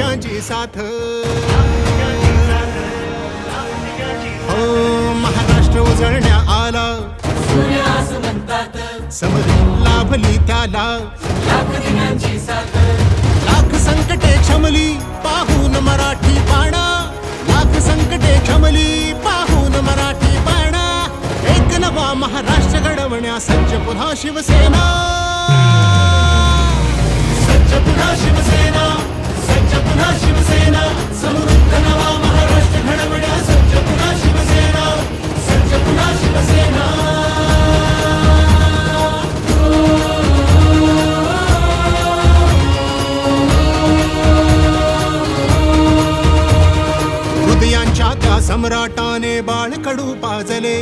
लाख साथ। हो महाराष्ट्र उजळण्या आला। समरी लाभली त्याला। लाख संकटे क्षमली पाहून मराठी पाणा लाख संकटे क्षमली पाहून मराठी पाणा एक नवा महाराष्ट्र घडवण्या सज्ज पुन्हा शिवसेना। सज्ज पुन्हा शिवसेना। पुन्हा शिवसेना समृद्ध नवा महाराष्ट्र घडवण्या सज्ज पुन्हा शिवसेना सज्ज पुन्हा शिवसेना. हृदयांच्या त्या सम्राटाने बाळकडू पाजले.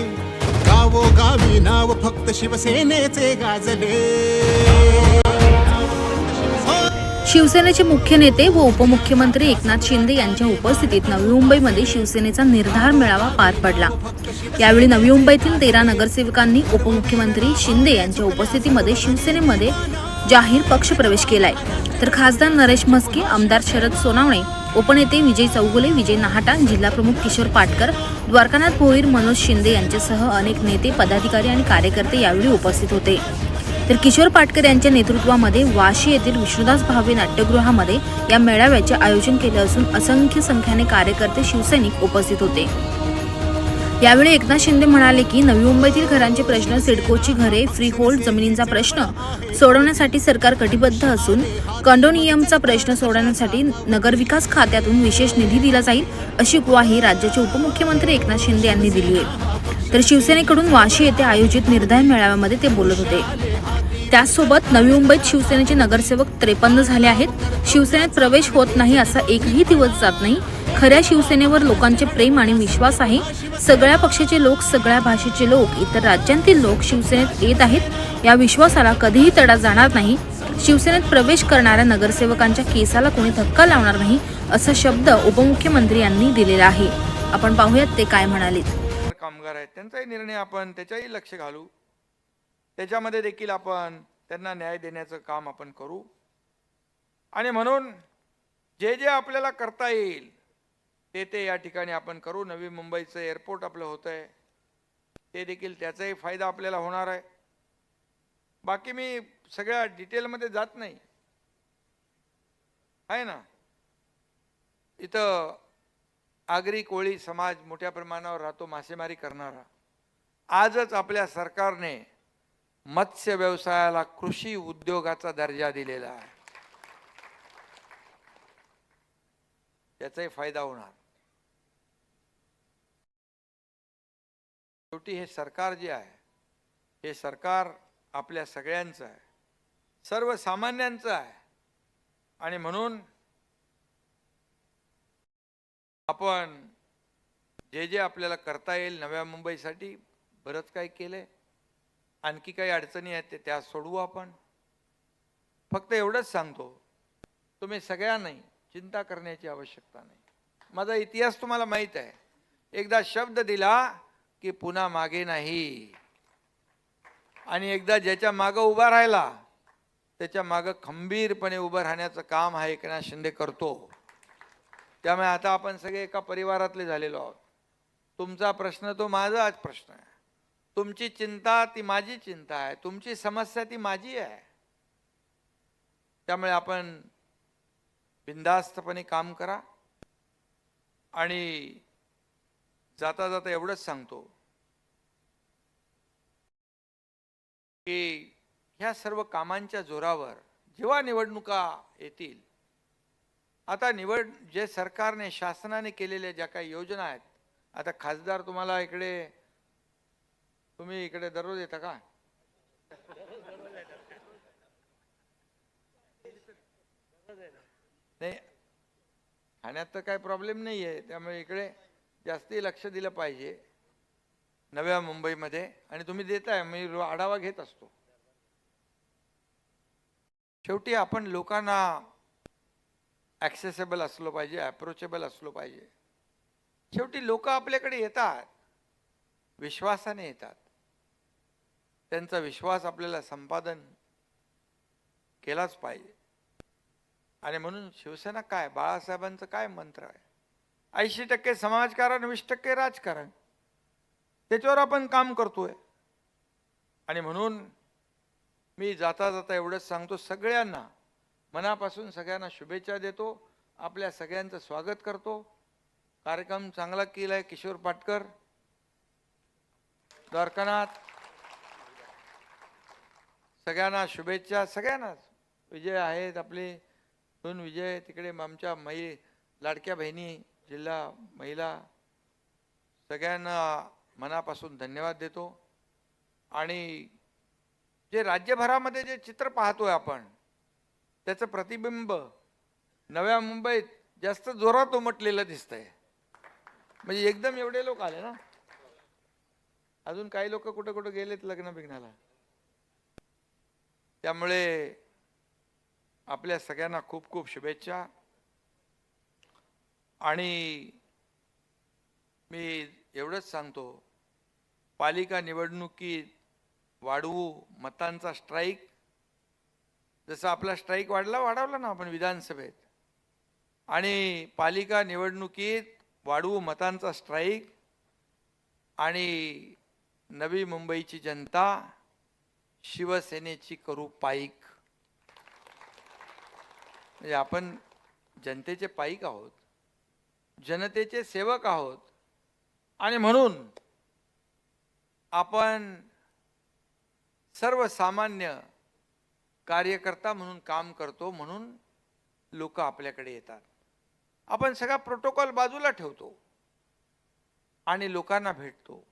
गावो गावी नाव फक्त शिवसेनेचे गाजले. शिवसेनेचे मुख्य नेते व उपमुख्यमंत्री एकनाथ शिंदे यांच्या उपस्थितीत नवी मुंबईमध्ये शिवसेनेचा निर्धार मेळावा पार पडला. यावेळी नवी मुंबईतील तेरा नगरसेवकांनी उपमुख्यमंत्री शिंदे यांच्या उपस्थितीमध्ये शिवसेनेमध्ये जाहीर पक्ष प्रवेश केलाय. तर खासदार नरेश म्हस्के आमदार शरद सोनावणे उपनेते विजय चौगुले विजय नाहाटा जिल्हाप्रमुख किशोर पाटकर द्वारकानाथ भोईर मनोज शिंदे यांच्यासह अनेक नेते पदाधिकारी आणि कार्यकर्ते यावेळी उपस्थित होते. तर किशोर पाटकर यांच्या नेतृत्वामध्ये वाशी येथील विष्णुदास भावे नाट्यगृहामध्ये या मेळाव्याचे आयोजन केले असून असंख्य संख्येने कार्यकर्ते शिवसैनिक उपस्थित होते. यावेळी एकनाथ शिंदे म्हणाले की नवी मुंबईतील घरांचे प्रश्न सिडकोची घरे फ्री होल्ड जमिनींचा प्रश्न सोडवण्यासाठी सरकार कटिबद्ध असून कंडोनियमचा प्रश्न सोडवण्यासाठी नगरविकास खात्यातून विशेष निधी दिला जाईल अशी ग्वाही राज्याचे उपमुख्यमंत्री एकनाथ शिंदे यांनी दिली आहे. तर शिवसेनेकडून वाशी येथे आयोजित निर्धय मेळाव्यामध्ये ते बोलत होते. त्याचसोबत नवी मुंबईत शिवसेनेचे नगरसेवक त्रेपन्न झाले आहेत. शिवसेनेत प्रवेश होत नाही असा एकही दिवस जात नाही. खऱ्या शिवसेनेवर लोकांचे प्रेम आणि विश्वास आहे. सगळ्या पक्षाचे लोक सगळ्या भाषेचे लोक इतर राज्यांतील लोक शिवसेनेत येत आहेत. या विश्वासाला कधीही तडा जाणार नाही. शिवसेनेत प्रवेश करणाऱ्या नगरसेवकांच्या केसाला कोणी धक्का लावणार नाही असा शब्द उपमुख्यमंत्री यांनी दिलेला आहे. आपण पाहूयात ते काय म्हणाले कामगार आहेत त्यांचाही निर्णय आपण त्याच्याही लक्ष घालू. त्याच्यामध्ये देखील आपण त्यांना न्याय देण्याचं काम आपण करू. आणि म्हणून जे जे आपल्याला करता येईल ते ते या ठिकाणी आपण करू. नवी मुंबईचं एअरपोर्ट आपलं होतं आहे ते देखील त्याचाही फायदा आपल्याला होणार आहे. बाकी मी सगळ्या डिटेलमध्ये जात नाही. आहे ना? इथं आगरी कोळी समाज मोठ्या प्रमाणावर राहतो मासेमारी करणारा. आजच आपल्या सरकारने मत्स्य व्यवसायाला कृषी उद्योगाचा दर्जा दिलेला आहे. त्याचाही फायदा होणार. शेवटी हे सरकार जे आहे हे सरकार आपल्या सगळ्यांचं आहे. सर्वसामान्यांचं आहे. आणि म्हणून आपण जे जे आपल्याला करता येईल नव्या मुंबईसाठी बरंच काही केलंय. आणखी काही अडचणी आहेत ते त्या सोडवू आपण. फक्त एवढंच सांगतो तुम्ही सगळ्यांनाही चिंता करण्याची आवश्यकता नाही. माझा इतिहास तुम्हाला माहीत आहे. एकदा शब्द दिला की पुन्हा मागे नाही. आणि एकदा ज्याच्या मागं उभा राहिला त्याच्या मागं खंबीरपणे उभं राहण्याचं काम हा एकनाथ शिंदे करतो. त्यामुळे आता आपण सगळे एका परिवारातले झालेलो आहोत. तुमचा प्रश्न तो माझाच प्रश्न आहे. तुमची चिंता ती माझी चिंता आहे. तुमची समस्या ती माझी आहे. त्यामुळे आपण बिंदास्तपणे काम करा. आणि जाता जाता एवढंच सांगतो की ह्या सर्व कामांच्या जोरावर जेव्हा निवडणुका येतील आता निवड जे सरकारने शासनाने केलेल्या ज्या काही योजना आहेत आता खासदार तुम्हाला इकडे तुम्ही इकडे दररोज येता का? नाही खाण्यात तर काही प्रॉब्लेम नाही आहे त्यामुळे इकडे जास्ती लक्ष दिलं पाहिजे. नव्या मुंबईमध्ये. आणि तुम्ही देताय मी आढावा घेत असतो. शेवटी आपण लोकांना ॲक्सेसेबल असलो पाहिजे अप्रोचेबल असलो पाहिजे. शेवटी लोक आपल्याकडे येतात. विश्वासाने येतात. त्यांचा विश्वास आपल्याला संपादन केलाच पाहिजे. आणि म्हणून शिवसेना काय? बाळासाहेबांचं काय मंत्र आहे? ऐंशी टक्के समाजकारण वीस टक्के राजकारण. त्याच्यावर आपण काम करतोय. आणि म्हणून मी जाता जाता एवढंच सांगतो सगळ्यांना मनापासून सगळ्यांना शुभेच्छा देतो. आपल्या सगळ्यांचं स्वागत करतो. कार्यक्रम चांगला केला आहे किशोर पाटकर द्वारकानाथ. सगळ्यांना शुभेच्छा. सगळ्यांनाच. विजय आहेत आपले. दोन विजय तिकडे आमच्या मै लाडक्या बहिणी जिल्हा महिला. सगळ्यांना मनापासून धन्यवाद देतो. आणि जे राज्यभरामध्ये जे चित्र पाहतोय आपण त्याचं प्रतिबिंब नव्या मुंबईत जास्त जोरात उमटलेलं दिसतंय. म्हणजे एकदम एवढे लोक आले ना? अजून काही लोक कुठं कुठं गेलेत लग्न बिग्नाला त्यामुळे आपल्या सगळ्यांना खूप खूप शुभेच्छा. आणि मी एवढंच सांगतो पालिका निवडणुकीत वाढवू मतांचा स्ट्राईक जसं आपला स्ट्राईक वाढला वाढवला ना आपण विधानसभेत. आणि पालिका निवडणुकीत वाढवू मतांचा स्ट्राईक आणि नवी मुंबईची जनता शिवसेनेची करू पाईक. म्हणजे आपण जनतेचे पाईक आहोत जनतेचे सेवक आहोत आणि म्हणून आपण सर्वसामान्य कार्यकर्ता म्हणून काम करतो म्हणून लोक आपल्याकडे येतात. आपण सगळा प्रोटोकॉल बाजूला ठेवतो आणि लोकांना भेटतो.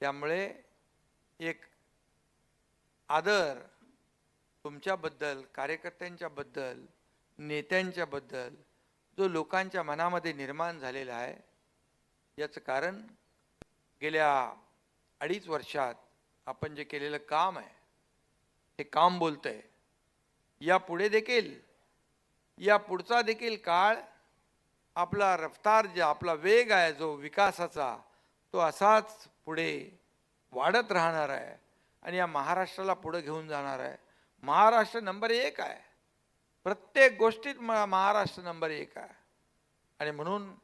त्यामुळे एक आदर तुमच्याबद्दल कार्यकर्त्यांच्याबद्दल नेत्यांच्याबद्दल जो लोकांच्या मनामध्ये निर्माण झालेला आहे याचं कारण गेल्या अडीच वर्षात आपण जे केलेलं काम आहे हे काम बोलतंय. या पुढे देखील या पुढचा देखील काळ आपला रफ्तार जे आपला वेग आहे जो विकासाचा तो असाच पुढे वाढत राहणार आहे. आणि या महाराष्ट्राला पुढं घेऊन जाणार आहे. महाराष्ट्र नंबर एक आहे. प्रत्येक गोष्टीत म- महाराष्ट्र नंबर एक आहे. आणि म्हणून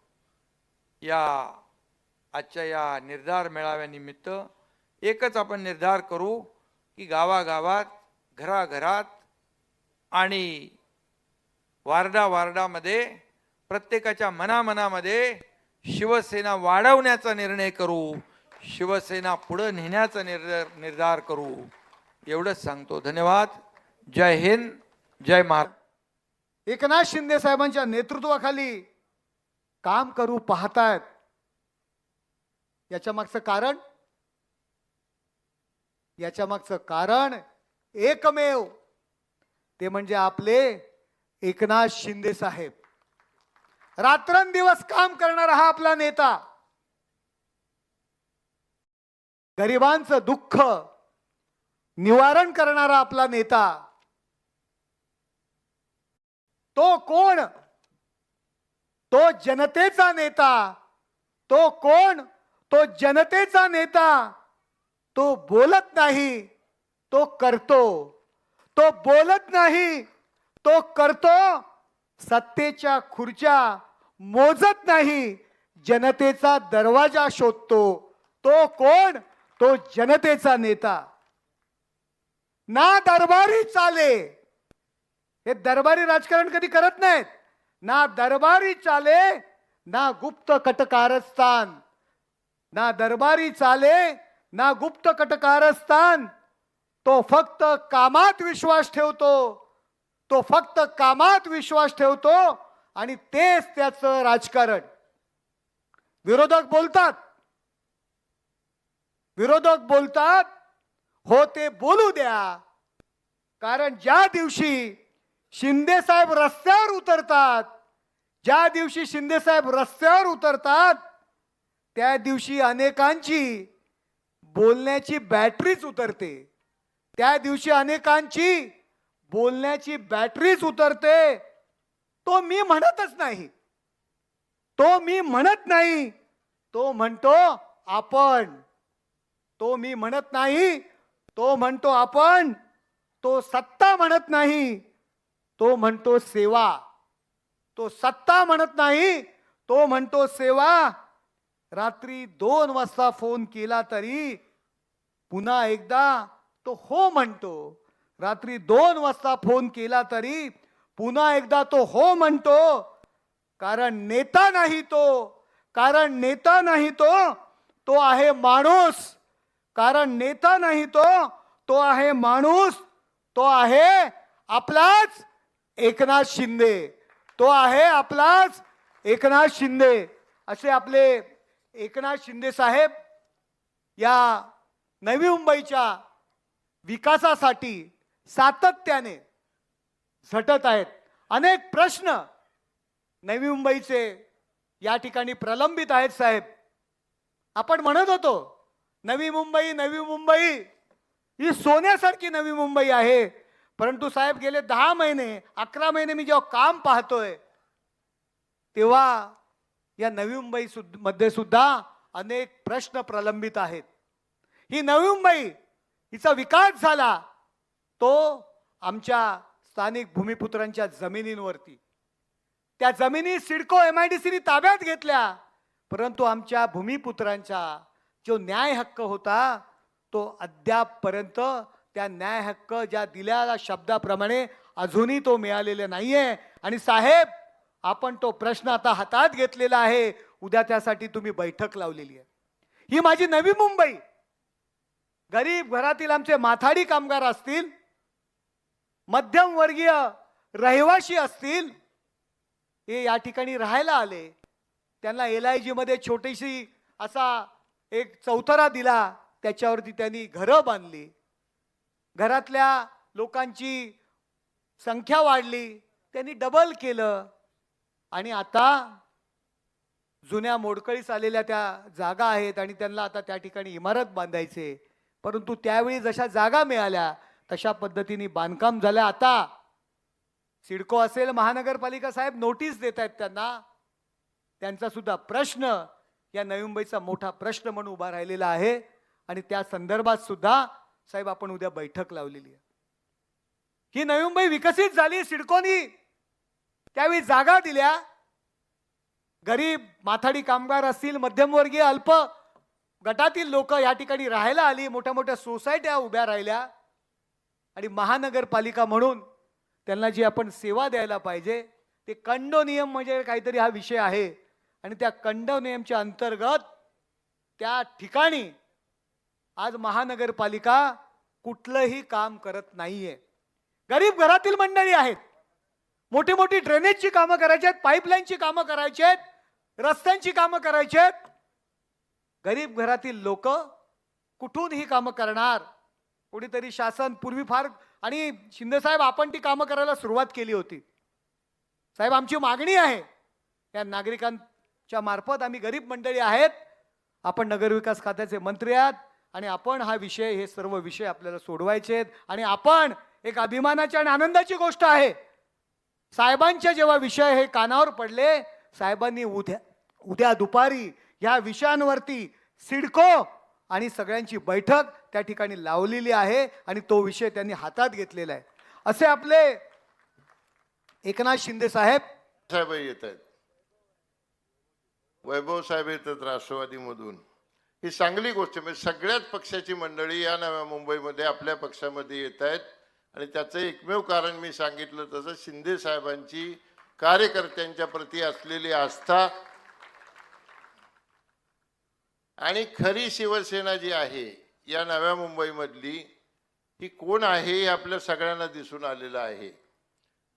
या आजच्या या निर्धार मेळाव्यानिमित्त एकच आपण निर्धार करू की गावागावात घराघरात आणि वारडा वार्डामध्ये प्रत्येकाच्या मनामनामध्ये शिवसेना वाढवण्याचा निर्णय करू. शिवसेना पुढं नेण्याचा निर्धार निर्धार करू. एवढंच सांगतो. धन्यवाद. जय हिंद जय महाराष्ट्र. एकनाथ शिंदे साहेबांच्या नेतृत्वाखाली काम करू पाहतायत. याच्या मागचं कारण? याच्या मागचं कारण एकमेव ते म्हणजे आपले एकनाथ शिंदे साहेब. रात्रंदिवस काम करणारा हा आपला नेता. गरिबांचं दुःख निवारण करणारा आपला नेता. तो कोण? तो जनतेचा नेता. तो कोण? तो जनतेचा नेता. तो बोलत नाही तो करतो. तो बोलत नाही तो करतो. सत्तेच्या खुर्च्या मोजत नाही जनतेचा दरवाजा शोधतो. तो कोण? तो जनतेचा नेता. ना दरबारी चाले. हे दरबारी राजकारण कधी करत नाहीत. ना दरबारी चाले ना गुप्त कटकारस्थान. ना दरबारी चाले ना गुप्त कटकारस्थान. तो फक्त कामात विश्वास ठेवतो. तो फक्त कामात विश्वास ठेवतो आणि तेच त्याचं राजकारण. विरोधक बोलतात विरोधक बोलतात हो ते बोलू द्या. कारण ज्या दिवशी शिंदे साहेब रस्त्यावर उतरतात ज्या दिवशी शिंदे साहेब रस्त्यावर उतरतात त्या दिवशी अनेकांची बोलण्याची बॅटरीच उतरते. त्या दिवशी अनेकांची बोलण्याची बॅटरीच उतरते. तो मी म्हणतच नाही. तो मी म्हणत नाही. तो म्हणतो आपण तो मी म्हणत नाही तो म्हणतो आपण तो सत्ता म्हणत नाही तो म्हणतो सेवा. तो सत्ता म्हणत नाही तो म्हणतो सेवा. रात्री दोन वाजता फोन केला तरी पुन्हा एकदा तो हो म्हणतो. रात्री दोन वाजता फोन केला तरी पुन्हा एकदा तो हो म्हणतो. कारण नेता नाही तो कारण नेता नाही तो तो आहे माणूस. कारण नेता नाही तो तो आहे माणूस तो आहे आपलाच एकनाथ शिंदे. तो आहे आपलाच एकनाथ शिंदे. असे आपले एकनाथ शिंदे साहेब या नवी मुंबईच्या विकासासाठी सातत्याने झटत आहेत. अनेक प्रश्न नवी मुंबईचे या ठिकाणी प्रलंबित आहेत साहेब. आपण म्हणत होतो नवी मुंबई नवी मुंबई. ही सोन्यासारखी नवी मुंबई आहे. परंतु साहेब गेले दहा महिने अकरा महिने मी जेव्हा काम पाहतोय तेव्हा या नवी मुंबई सुद्धमध्ये सुद्धा अनेक प्रश्न प्रलंबित आहेत. ही नवी मुंबई हिचा विकास झाला तो आमच्या स्थानिक भूमिपुत्रांच्या जमिनींवरती. त्या जमिनी सिडको एम आय डी सीनी ताब्यात घेतल्या परंतु आमच्या भूमिपुत्रांच्या जो न्याय हक्क होता तो अद्यापपर्यंत त्या न्याय हक्क ज्या दिलेल्या शब्दाप्रमाणे अजूनही तो मिळालेला नाहीये. आणि साहेब आपण तो प्रश्न आता हातात घेतलेला आहे. उद्या त्यासाठी तुम्ही बैठक लावलेली आहे. ही माझी नवी मुंबई. गरीब घरातील आमचे माथाडी कामगार असतील मध्यमवर्गीय रहिवाशी असतील हे या ठिकाणी राहायला आले. त्यांना एल आय जीमध्ये छोटीशी असा एक चौथरा दिला त्याच्यावरती त्यांनी घरं बांधली. घरातल्या लोकांची संख्या वाढली त्यांनी डबल केलं. आणि आता जुन्या मोडकळीस आलेल्या त्या जागा आहेत आणि त्यांना आता त्या ठिकाणी इमारत बांधायचे. परंतु त्यावेळी जशा जागा मिळाल्या तशा पद्धतीने बांधकाम झालं. आता सिडको असेल महानगरपालिका साहेब नोटीस देत आहेत त्यांना. त्यांचा सुद्धा प्रश्न या नवी मुंबईचा मोठा प्रश्न म्हणून उभा राहिलेला आहे. आणि त्या संदर्भात सुद्धा साहेब आपण उद्या बैठक लावलेली आहे. ही नवी मुंबई विकसित झाली सिडकोनी त्यावेळी जागा दिल्या. गरीब माथाडी कामगार असतील मध्यमवर्गीय अल्प गटातील लोक या ठिकाणी राहायला आली. मोठ्या मोठ्या सोसायट्या उभ्या राहिल्या. आणि महानगरपालिका म्हणून त्यांना जी आपण सेवा द्यायला पाहिजे ते कंडो नियम म्हणजे काहीतरी हा विषय आहे. आणि त्या कंडव नियमच्या अंतर्गत त्या ठिकाणी आज महानगरपालिका कुठलंही काम करत नाहीये. गरीब घरातील मंडळी आहेत. मोठी मोठी ड्रेनेजची कामं करायची आहेत पाईपलाईनची कामं करायची आहेत रस्त्यांची कामं करायची आहेत. गरीब घरातील लोक कुठून ही कामं करणार? कुठेतरी शासन पूर्वी फार आणि शिंदेसाहेब आपण ती कामं करायला सुरुवात केली होती. साहेब आमची मागणी आहे. या नागरिकां च्या मार्फत आम्ही गरीब मंडळी आहेत. आपण नगरविकास खात्याचे मंत्री आहात आणि आपण हा विषय हे सर्व विषय आपल्याला सोडवायचे आहेत. आणि आपण एक अभिमानाची आणि आनंदाची गोष्ट आहे. साहेबांच्या जेव्हा विषय हे कानावर पडले साहेबांनी उद्या उद्या दुपारी ह्या विषयांवरती सिडको आणि सगळ्यांची बैठक त्या ठिकाणी लावलेली आहे आणि तो विषय त्यांनी हातात घेतलेला आहे. असे आपले एकनाथ शिंदे साहेब. साहेब येत आहेत. वैभव साहेब येतात राष्ट्रवादीमधून. ही चांगली गोष्ट म्हणजे सगळ्याच पक्षाची मंडळी या नव्या मुंबईमध्ये आपल्या पक्षामध्ये येत आहेत. आणि त्याचं एकमेव कारण मी सांगितलं तसं शिंदे साहेबांची कार्यकर्त्यांच्या प्रती असलेली आस्था. आणि खरी शिवसेना जी आहे या नव्या मुंबईमधली ही कोण आहे हे आपल्या सगळ्यांना दिसून आलेलं आहे.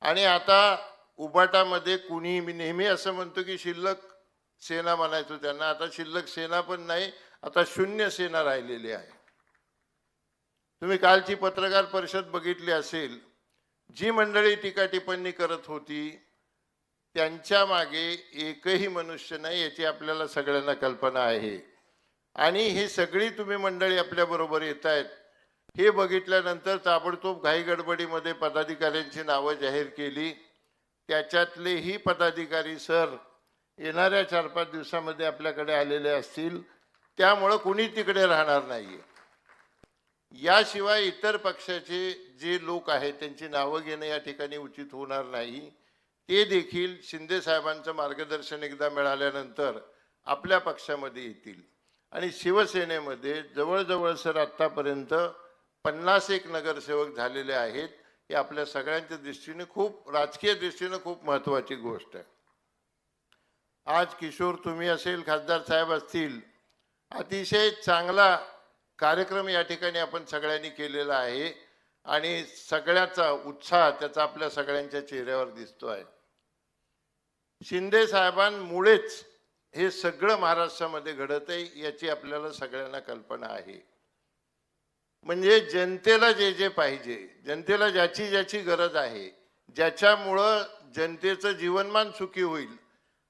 आणि आता उबाटामध्ये कुणी मी नेहमी असं म्हणतो की शिल्लक सेना म्हणायचो त्यांना आता शिल्लक सेना पण नाही आता शून्य सेना राहिलेली आहे. तुम्ही कालची पत्रकार परिषद बघितली असेल जी मंडळी टीका टिप्पणी करत होती त्यांच्या मागे एकही मनुष्य नाही याची आपल्याला सगळ्यांना कल्पना आहे. आणि ही सगळी तुम्ही मंडळी आपल्याबरोबर येत आहेत. हे बघितल्यानंतर ताबडतोब घाई गडबडीमध्ये पदाधिकाऱ्यांची नावं जाहीर केली. त्याच्यातलेही पदाधिकारी सर येणाऱ्या चार पाच दिवसामध्ये आपल्याकडे आलेले असतील त्यामुळं कुणी तिकडे राहणार नाही याशिवाय इतर पक्षाचे जे लोक आहेत त्यांची नावं घेणं या ठिकाणी उचित होणार नाही. ते देखील शिंदे साहेबांचं मार्गदर्शन एकदा मिळाल्यानंतर आपल्या पक्षामध्ये येतील. आणि शिवसेनेमध्ये जवळजवळ सर आत्तापर्यंत पन्नास एक नगरसेवक झालेले आहेत. हे आपल्या सगळ्यांच्या दृष्टीने खूप राजकीय दृष्टीने खूप महत्त्वाची गोष्ट आहे. आज किशोर तुम्ही असेल खासदार साहेब असतील अतिशय चांगला कार्यक्रम या ठिकाणी आपण सगळ्यांनी केलेला आहे आणि सगळ्याचा उत्साह त्याचा आपल्या सगळ्यांच्या चेहऱ्यावर दिसतो आहे. शिंदे साहेबांमुळेच हे सगळं महाराष्ट्रामध्ये घडत आहे याची आपल्याला सगळ्यांना कल्पना आहे. म्हणजे जनतेला जे जे पाहिजे जनतेला ज्याची ज्याची गरज आहे ज्याच्यामुळं जनतेचं जीवनमान सुखी होईल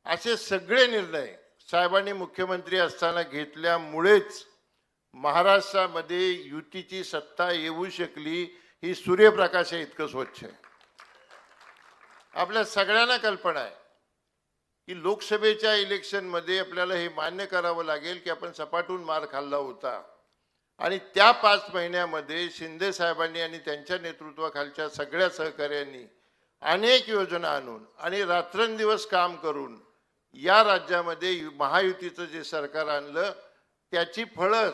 असे सगळे निर्णय साहेबांनी मुख्यमंत्री असताना घेतल्यामुळेच महाराष्ट्रामध्ये युतीची सत्ता येऊ शकली ही सूर्यप्रकाश आहे इतकं स्वच्छ आहे. आपल्या सगळ्यांना कल्पना आहे की लोकसभेच्या इलेक्शनमध्ये आपल्याला हे मान्य करावं लागेल की आपण सपाटून मार खाल्ला होता. आणि त्या पाच महिन्यामध्ये शिंदे साहेबांनी आणि त्यांच्या नेतृत्वाखालच्या सगळ्या सहकाऱ्यांनी अनेक योजना आणून आणि रात्रंदिवस काम करून या राज्यामध्ये महायुतीचं जे सरकार आणलं त्याची फळं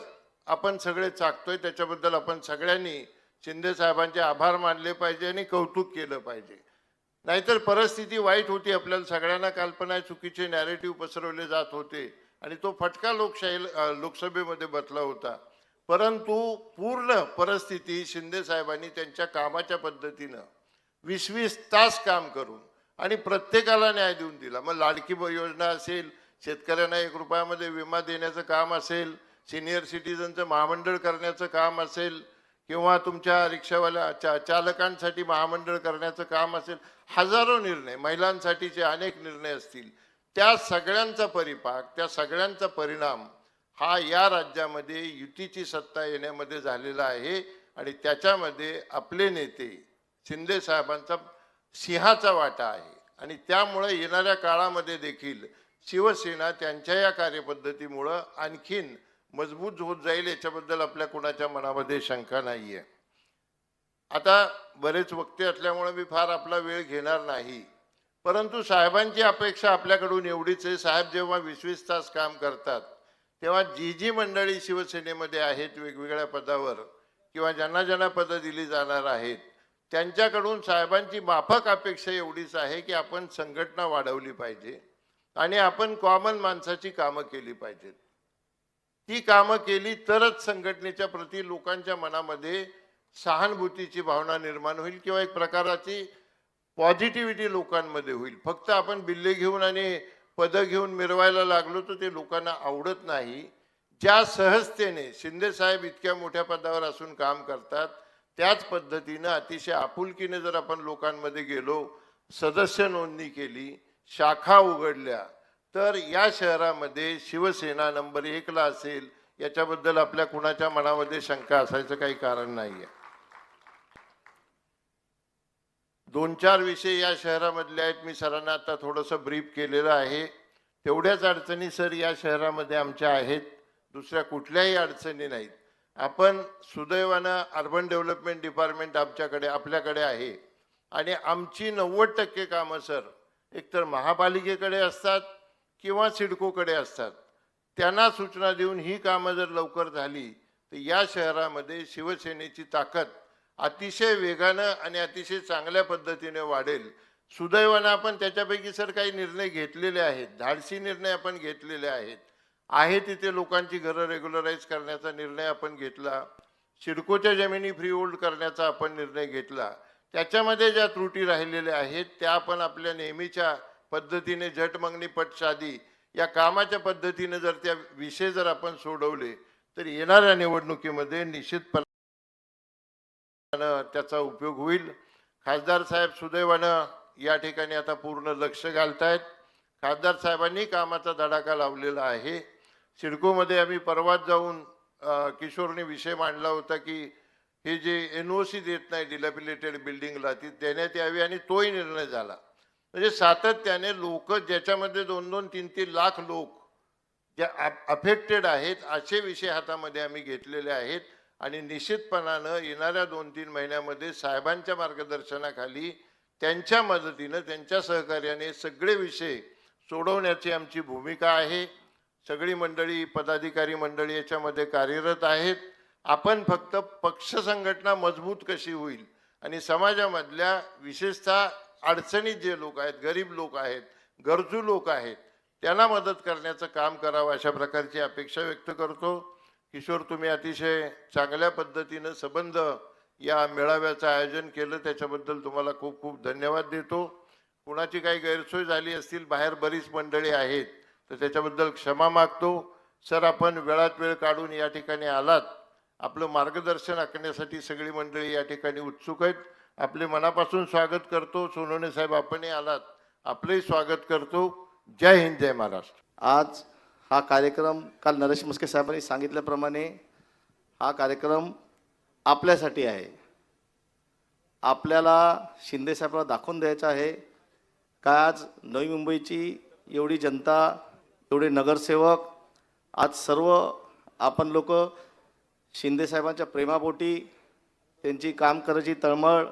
आपण सगळे चाकतोय. त्याच्याबद्दल आपण सगळ्यांनी शिंदे साहेबांचे आभार मानले पाहिजे आणि कौतुक केलं पाहिजे. नाहीतर परिस्थिती वाईट होती. आपल्याला सगळ्यांना कल्पना चुकीचे नॅरेटिव्ह पसरवले जात होते आणि तो फटका लोकशाही लोकसभेमध्ये बसला होता. परंतु पूर्ण परिस्थिती शिंदे साहेबांनी त्यांच्या कामाच्या पद्धतीनं वीस वीस तास काम करून आणि प्रत्येकाला न्याय देऊन दिला. मग लाडकी योजना असेल शेतकऱ्यांना एक रुपयामध्ये विमा देण्याचं काम असेल सिनियर सिटीजनचं महामंडळ करण्याचं काम असेल किंवा तुमच्या रिक्षावाल्या चा चालकांसाठी महामंडळ करण्याचं काम असेल हजारो निर्णय महिलांसाठीचे अनेक निर्णय असतील. त्या सगळ्यांचा परिपाक त्या सगळ्यांचा परिणाम हा या राज्यामध्ये युतीची सत्ता येण्यामध्ये झालेला आहे. आणि त्याच्यामध्ये आपले नेते शिंदे साहेबांचा सिंहाचा वाटा आहे. आणि त्यामुळे येणाऱ्या काळामध्ये देखील शिवसेना त्यांच्या या कार्यपद्धतीमुळं आणखीन मजबूत होत जाईल याच्याबद्दल आपल्या कुणाच्या मनामध्ये शंका नाही आहे आता बरेच वक्ते असल्यामुळे मी फार आपला वेळ घेणार नाही. परंतु साहेबांची अपेक्षा आपल्याकडून एवढीच आहे. साहेब जेव्हा वीस वीस तास काम करतात तेव्हा जी जी मंडळी शिवसेनेमध्ये आहेत वेगवेगळ्या पदावर किंवा ज्यांना ज्यांना पदं दिली जाणार आहेत त्यांच्याकडून साहेबांची माफक अपेक्षा एवढीच आहे की आपण संघटना वाढवली पाहिजे आणि आपण कॉमन माणसाची कामं केली पाहिजेत. ती कामं केली तरच संघटनेच्या प्रती लोकांच्या मनामध्ये सहानुभूतीची भावना निर्माण होईल किंवा एक प्रकाराची पॉझिटिव्हिटी लोकांमध्ये होईल. फक्त आपण बिल्ले घेऊन आणि पदं घेऊन मिरवायला लागलो तर ते लोकांना आवडत नाही. ज्या सहजतेने शिंदे साहेब इतक्या मोठ्या पदावर असून काम करतात त्याच पद्धतीनं अतिशय आपुलकीने जर आपण लोकांमध्ये गेलो सदस्य नोंदणी केली शाखा उघडल्या तर या शहरामध्ये शिवसेना नंबर एकला असेल याच्याबद्दल आपल्या कुणाच्या मनामध्ये शंका असायचं काही कारण नाही आहे दोन चार विषय या शहरामधले आहेत मी सरांना आता थोडंसं ब्रीफ केलेलं आहे. तेवढ्याच अडचणी सर या शहरामध्ये आमच्या आहेत. दुसऱ्या कुठल्याही अडचणी नाहीत. आपण सुदैवानं अर्बन डेव्हलपमेंट डिपार्टमेंट आमच्याकडे आपल्याकडे आहे. आणि आमची नव्वद टक्के कामं सर एकतर महापालिकेकडे असतात किंवा सिडकोकडे असतात. त्यांना सूचना देऊन ही कामं जर लवकर झाली तर या शहरामध्ये शिवसेनेची ताकद अतिशय वेगानं आणि अतिशय चांगल्या पद्धतीने वाढेल. सुदैवानं आपण त्याच्यापैकी सर काही निर्णय घेतलेले आहेत. धाडसी निर्णय आपण घेतलेले आहेत. आहे तिथे लोकांची घरं रेग्युलराईज करण्याचा निर्णय आपण घेतला. सिडकोच्या जमिनी फ्री होल्ड करण्याचा आपण निर्णय घेतला. त्याच्यामध्ये ज्या त्रुटी राहिलेल्या आहेत त्या आपण आपल्या नेहमीच्या पद्धतीने झट मंगणी पट या कामाच्या पद्धतीने जर त्या विषय जर आपण सोडवले तर येणाऱ्या निवडणुकीमध्ये निश्चितपणे त्याचा उपयोग होईल. खासदार साहेब सुदैवानं या ठिकाणी आता पूर्ण लक्ष घालतायत. खासदार साहेबांनी कामाचा धडाका लावलेला आहे. सिडकोमध्ये आम्ही परवाच जाऊन किशोरने विषय मांडला होता की हे जे एन ओ सी देत नाही डिलॅबिलेटेड बिल्डिंगला ती देण्यात यावी आणि तोही निर्णय झाला. म्हणजे सातत्याने लोक ज्याच्यामध्ये दोन दोन तीन तीन लाख लोक जे अफेक्टेड आहेत असे विषय हातामध्ये आम्ही घेतलेले आहेत आणि निश्चितपणानं येणाऱ्या दोन तीन महिन्यामध्ये साहेबांच्या मार्गदर्शनाखाली त्यांच्या मदतीनं त्यांच्या सहकार्याने सगळे विषय सोडवण्याची आमची भूमिका आहे. सगळी मंडळी पदाधिकारी मंडळी याच्यामध्ये कार्यरत आहेत. आपण फक्त पक्ष संघटना मजबूत कशी होईल आणि समाजामधल्या विशेषतः अडचणीत जे लोक आहेत गरीब लोक आहेत गरजू लोक आहेत त्यांना मदत करण्याचं काम करावं अशा प्रकारची अपेक्षा व्यक्त करतो. किशोर तुम्ही अतिशय चांगल्या पद्धतीनं संबंध या मेळाव्याचं आयोजन केलं त्याच्याबद्दल तुम्हाला खूप खूप धन्यवाद देतो. कुणाची काही गैरसोय झाली असतील बाहेर बरीच मंडळी आहेत. तर त्याच्याबद्दल क्षमा मागतो. सर आपण वेळात वेळ काढून या ठिकाणी आलात. आपलं मार्गदर्शन आखण्यासाठी सगळी मंडळी या ठिकाणी उत्सुक आहेत. आपले मनापासून स्वागत करतो. सोनवणे साहेब आपणही आलात. आपलंही स्वागत करतो. जय हिंद जय महाराष्ट्र. आज हा कार्यक्रम काल नरेश मस्के साहेबांनी सांगितल्याप्रमाणे हा कार्यक्रम आपल्यासाठी आहे. आपल्याला शिंदे साहेबांना दाखवून द्यायचं आहे का? आज नवी मुंबईची एवढी जनता तेवढे नगरसेवक आज सर्व आपण लोक शिंदे साहेबांच्या प्रेमापोटी त्यांची काम करायची तळमळ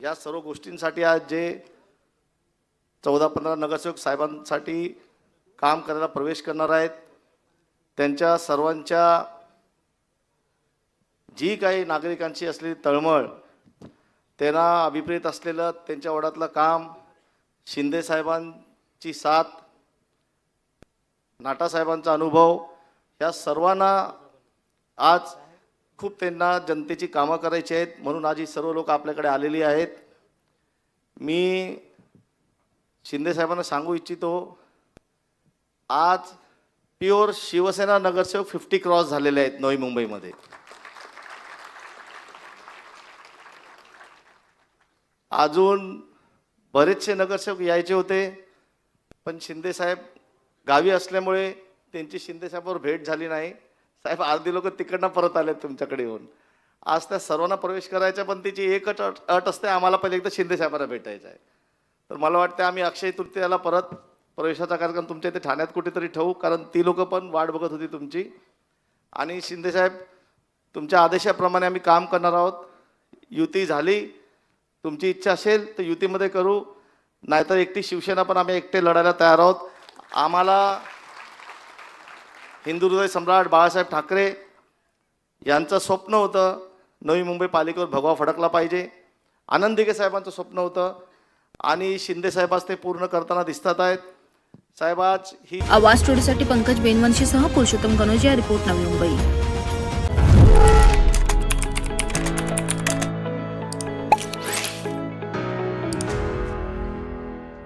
या सर्व गोष्टींसाठी आज जे चौदा पंधरा नगरसेवक साहेबांसाठी काम करायला प्रवेश करणार आहेत त्यांच्या सर्वांच्या जी काही नागरिकांची असलेली तळमळ त्यांना अभिप्रेत असलेलं त्यांच्या वडातलं काम शिंदेसाहेबांची साथ नाटा साहेबांचा अनुभव या सर्वांना आज खूप त्यांना जनतेची कामं करायची आहेत म्हणून आज ही सर्व लोक आपल्याकडे आलेली आहेत. मी शिंदे साहेबांना सांगू इच्छितो आज प्युअर शिवसेना नगरसेवक फिफ्टी क्रॉस झालेले आहेत नवी मुंबईमध्ये. अजून बरेचसे नगरसेवक यायचे होते पण शिंदे साहेब गावी असल्यामुळे त्यांची शिंदे साहेबावर भेट झाली नाही. साहेब अर्धी लोक तिकडनं परत आले तुमच्याकडे येऊन. आज त्या सर्वांना प्रवेश करायचा पण तिची एकच अट अट असते आम्हाला पहिले एकदा शिंदे भेटायचं आहे. तर मला वाटतं आम्ही अक्षय तृतीयाला परत प्रवेशाचा कार्यक्रम तुमच्या इथे ठाण्यात कुठेतरी ठेवू कारण ती लोक पण वाट बघत होती तुमची. आणि शिंदेसाहेब तुमच्या आदेशाप्रमाणे आम्ही काम करणार आहोत. युती झाली तुमची इच्छा असेल तर युतीमध्ये करू. नाहीतर एकटी शिवसेना पण आम्ही एकटे लढायला तयार आहोत. आम्हाला हिंदू हृदय सम्राट बाळासाहेब ठाकरे यांचं स्वप्न होतं नवी मुंबई पालिकेवर भगवा फडकला पाहिजे. आनंद साहेबांचं स्वप्न होतं. आणि शिंदे साहेबाज ते पूर्ण करताना दिसतात आहेत. साहेबाज ही आवाज स्टुडिओसाठी पंकज बेनवंशीसह पुरुषोत्तम कनोजिया रिपोर्ट नवी मुंबई.